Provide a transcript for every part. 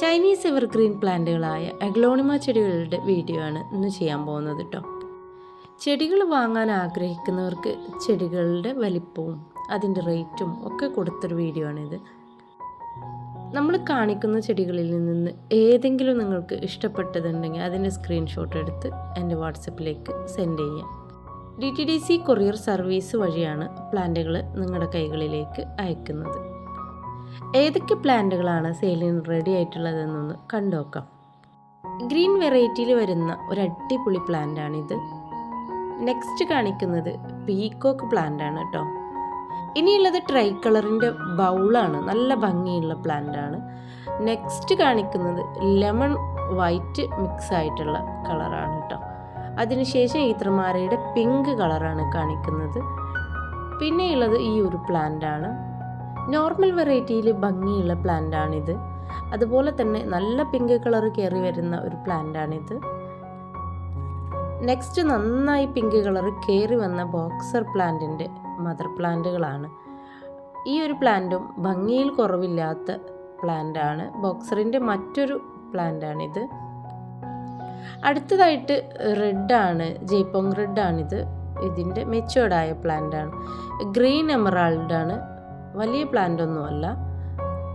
Chinese evergreen പ്ലാന്റുകളായ aglaonema ചെടികളുടെ video ആണ് ഇന്ന് ചെയ്യാൻ പോകുന്നത് കേട്ടോ ചെടികൾ വാങ്ങാൻ ആഗ്രഹിക്കുന്നവർക്ക് ചെടികളുടെ വലിപ്പവും അതിന്റെ റേറ്റും ഒക്കെ കൊടുത്തൊരു വീഡിയോ ആണിത് നമ്മൾ കാണിക്കുന്ന ചെടികളിൽ നിന്ന് ഏതെങ്കിലും നിങ്ങൾക്ക് ഇഷ്ടപ്പെട്ടതുണ്ടെങ്കിൽ അതിന്റെ സ്ക്രീൻഷോട്ട് എടുത്ത് എന്റെ വാട്സപ്പിലേക്ക് സെൻഡ് ചെയ്യാം. D T D C courier service വഴിയാണ് പ്ലാന്റുകൾ നിങ്ങളുടെ കൈകളിലേക്ക് അയക്കുന്നത്. ഏതൊക്കെ പ്ലാന്റുകളാണ് സെയിലിന് റെഡി ആയിട്ടുള്ളതെന്നൊന്ന് കണ്ടുനോക്കാം ഗ്രീൻ വെറൈറ്റിയിൽ വരുന്ന ഒരു അടിപൊളി പ്ലാന്റാണിത് നെക്സ്റ്റ് കാണിക്കുന്നത് പീക്കോക്ക് പ്ലാന്റ് ആണ് കേട്ടോ ഇനിയുള്ളത് ട്രൈ കളറിന്റെ ബൗളാണ് നല്ല ഭംഗിയുള്ള പ്ലാന്റ് ആണ്. നെക്സ്റ്റ് കാണിക്കുന്നത് ലെമൺ വൈറ്റ് മിക്സ് ആയിട്ടുള്ള കളറാണ് കേട്ടോ അതിനുശേഷം ഈത്രമാരയുടെ പിങ്ക് കളറാണ് കാണിക്കുന്നത്. പിന്നെയുള്ളത് ഈ ഒരു പ്ലാന്റാണ് നോർമൽ വെറൈറ്റിയിൽ ഭംഗിയുള്ള പ്ലാന്റ് ആണിത്. അതുപോലെ തന്നെ നല്ല പിങ്ക് കളർ കയറി വരുന്ന ഒരു പ്ലാന്റ് ആണിത്. നെക്സ്റ്റ് നന്നായി പിങ്ക് കളർ കയറി വന്ന ബോക്സർ പ്ലാന്റിന്റെ മദർ പ്ലാന്റുകളാണ് ഈ ഒരു പ്ലാന്റും ഭംഗിയിൽ കുറവില്ലാത്ത പ്ലാന്റ് ആണ്. ബോക്സറിന്റെ മറ്റൊരു പ്ലാന്റ് ആണിത്. അടുത്തതായിട്ട് റെഡാണ് ജയ്പോങ് റെഡാണിത് ഇതിന്റെ മെച്ചുവേർഡായ പ്ലാന്റ് ആണ്. ഗ്രീൻ എമറാൾഡാണ് വലിയ പ്ലാന്റ് ഒന്നുമല്ല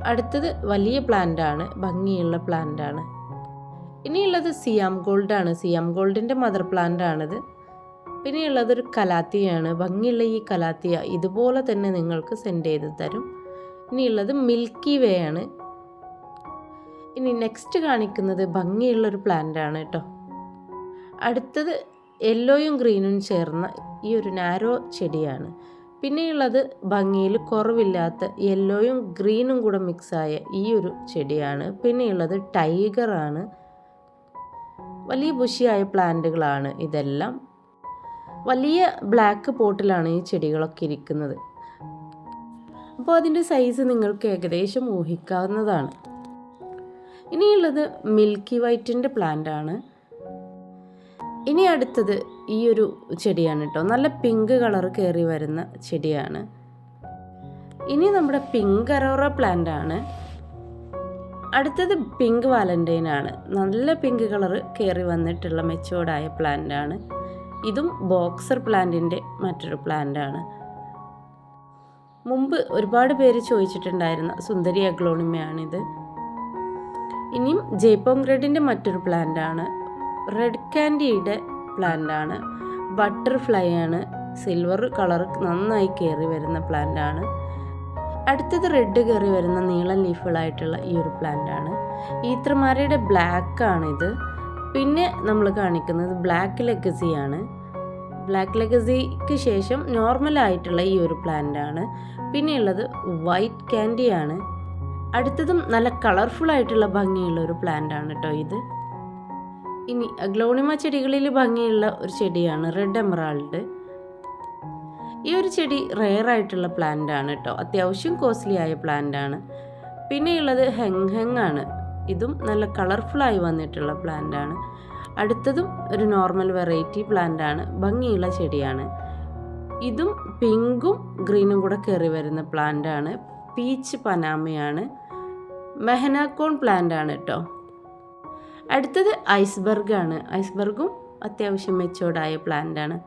അടുത്തത് വലിയ പ്ലാന്റ് ആണ് ഭംഗിയുള്ള പ്ലാന്റ് ആണ്. ഇനിയുള്ളത് സിയാം ഗോൾഡ് ആണ്. സിയാം ഗോൾഡിന്റെ മദർ പ്ലാന്റ് ആണിത്. പിന്നെയുള്ളത് ഒരു കലാത്തിയാണ്. ഭംഗിയുള്ള ഈ കലാത്തിയ ഇതുപോലെ തന്നെ നിങ്ങൾക്ക് സെൻഡ് ചെയ്ത് തരും. ഇനിയുള്ളത് മിൽക്കി വേ ആണ്. ഇനി നെക്സ്റ്റ് കാണിക്കുന്നത് ഭംഗിയുള്ളൊരു പ്ലാന്റ് ആണ് കേട്ടോ. അടുത്തത് യെല്ലോയും ഗ്രീനും ചേർന്ന ഈ ഒരു നാരോ ചെടിയാണ്. പിന്നെയുള്ളത് ഭംഗിയിൽ കുറവില്ലാത്ത യെല്ലോയും ഗ്രീനും കൂടെ മിക്സായ ഈ ഒരു ചെടിയാണ്. പിന്നെയുള്ളത് ടൈഗറാണ് വലിയ ബുഷിയായ പ്ലാന്റുകളാണ് ഇതെല്ലാം. വലിയ ബ്ലാക്ക് പോട്ടിലാണ് ഈ ചെടികളൊക്കെ ഇരിക്കുന്നത്. അപ്പോൾ അതിന്റെ സൈസ് നിങ്ങൾക്ക് ഏകദേശം ഊഹിക്കാവുന്നതാണ്. ഇനിയുള്ളത് മിൽക്കി വൈറ്റിന്റെ പ്ലാന്റ് ആണ്. ഇനി അടുത്തത് ഈ ഒരു ചെടിയാണ് കേട്ടോ നല്ല പിങ്ക് കളർ കയറി വരുന്ന ചെടിയാണ്. ഇനി നമ്മുടെ പിങ്ക് അറോറ പ്ലാന്റ് ആണ്. അടുത്തത് പിങ്ക് വാലന്റൈൻ ആണ്. നല്ല പിങ്ക് കളർ കയറി വന്നിട്ടുള്ള മെച്ചോർഡായ പ്ലാന്റ് ആണ്. ഇതും ബോക്സർ പ്ലാന്റിന്റെ മറ്റൊരു പ്ലാന്റ് ആണ്. മുമ്പ് ഒരുപാട് പേര് ചോദിച്ചിട്ടുണ്ടായിരുന്ന സുന്ദരി അഗ്ലോണിമയാണിത്. ഇനിയും ജയ്പോം റെഡിന്റെ മറ്റൊരു പ്ലാന്റ് ആണ്. റെഡ് കാൻഡിയുടെ പ്ലാന്റ് ആണ്. ബട്ടർഫ്ലൈ ആണ്. സിൽവർ കളർ നന്നായി കയറി വരുന്ന പ്ലാന്റാണ് അടുത്തത് റെഡ് കയറി വരുന്ന നീളം ലീഫുകളായിട്ടുള്ള ഈ ഒരു പ്ലാന്റാണ് ഈത്രമാരയുടെ ബ്ലാക്ക് ആണിത് പിന്നെ നമ്മൾ കാണിക്കുന്നത് ബ്ലാക്ക് ലെഗസി ആണ്. ബ്ലാക്ക് ലെഗസിക്ക് ശേഷം നോർമൽ ആയിട്ടുള്ള ഈ ഒരു പ്ലാന്റാണ് പിന്നെയുള്ളത് വൈറ്റ് ക്യാൻഡിയാണ് അടുത്തതും നല്ല കളർഫുൾ ആയിട്ടുള്ള ഭംഗിയുള്ള ഒരു പ്ലാന്റ് ആണ് കേട്ടോ ഇത്. ഇനി അഗ്ലോണിമ ചെടികളിൽ ഭംഗിയുള്ള ഒരു ചെടിയാണ് റെഡ് എമറാൾഡ്. ഈ ഒരു ചെടി റെയർ ആയിട്ടുള്ള പ്ലാന്റ് ആണ് കേട്ടോ അത്യാവശ്യം കോസ്റ്റ്ലി ആയ പ്ലാന്റ് ആണ്. പിന്നെയുള്ളത് ഹെങ് ഹെങ് ആണ്. ഇതും നല്ല കളർഫുൾ ആയി വന്നിട്ടുള്ള പ്ലാന്റ് ആണ്. അടുത്തതും ഒരു നോർമൽ വെറൈറ്റി പ്ലാന്റ് ആണ്. ഭംഗിയുള്ള ചെടിയാണ്. ഇതും പിങ്കും ഗ്രീനും കൂടെ കയറി വരുന്ന പ്ലാന്റ് ആണ്. പീച്ച് പനാമയാണ് മെഹനാക്കോൺ പ്ലാന്റ് ആണ് കേട്ടോ അടുത്തത് ഐസ്ബർഗാണ്. ഐസ്ബർഗും അത്യാവശ്യം മെച്ചോർഡായ പ്ലാന്റ് ആണ്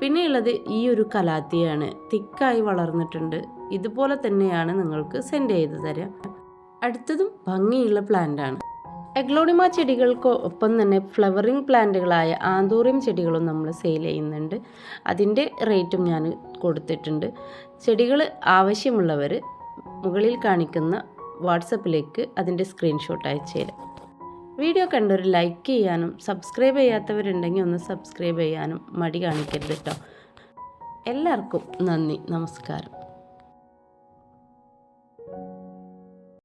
പിന്നെയുള്ളത് ഈ ഒരു കലാത്തിയാണ്. തിക്കായി വളർന്നിട്ടുണ്ട്. ഇതുപോലെ തന്നെയാണ് നിങ്ങൾക്ക് സെൻഡ് ചെയ്ത് തരാം. അടുത്തതും ഭംഗിയുള്ള പ്ലാന്റ് ആണ് എഗ്ലോണിമ ചെടികൾക്ക് ഒപ്പം തന്നെ ഫ്ലവറിങ് പ്ലാന്റുകളായ ആന്തൂറിയം ചെടികളും നമ്മൾ സെയിൽ ചെയ്യുന്നുണ്ട്. അതിന്റെ റേറ്റും ഞാൻ കൊടുത്തിട്ടുണ്ട്. ചെടികൾ ആവശ്യമുള്ളവർ മുകളിൽ കാണിക്കുന്ന വാട്സപ്പിലേക്ക് അതിന്റെ സ്ക്രീൻഷോട്ട് അയച്ചു തരാം. വീഡിയോ കണ്ടൊരു ലൈക്ക് ചെയ്യാനും സബ്സ്ക്രൈബ് ചെയ്യാത്തവരുണ്ടെങ്കിൽ ഒന്ന് സബ്സ്ക്രൈബ് ചെയ്യാനും മടി കാണിക്കരുത് കേട്ടോ എല്ലാവർക്കും നന്ദി നമസ്കാരം.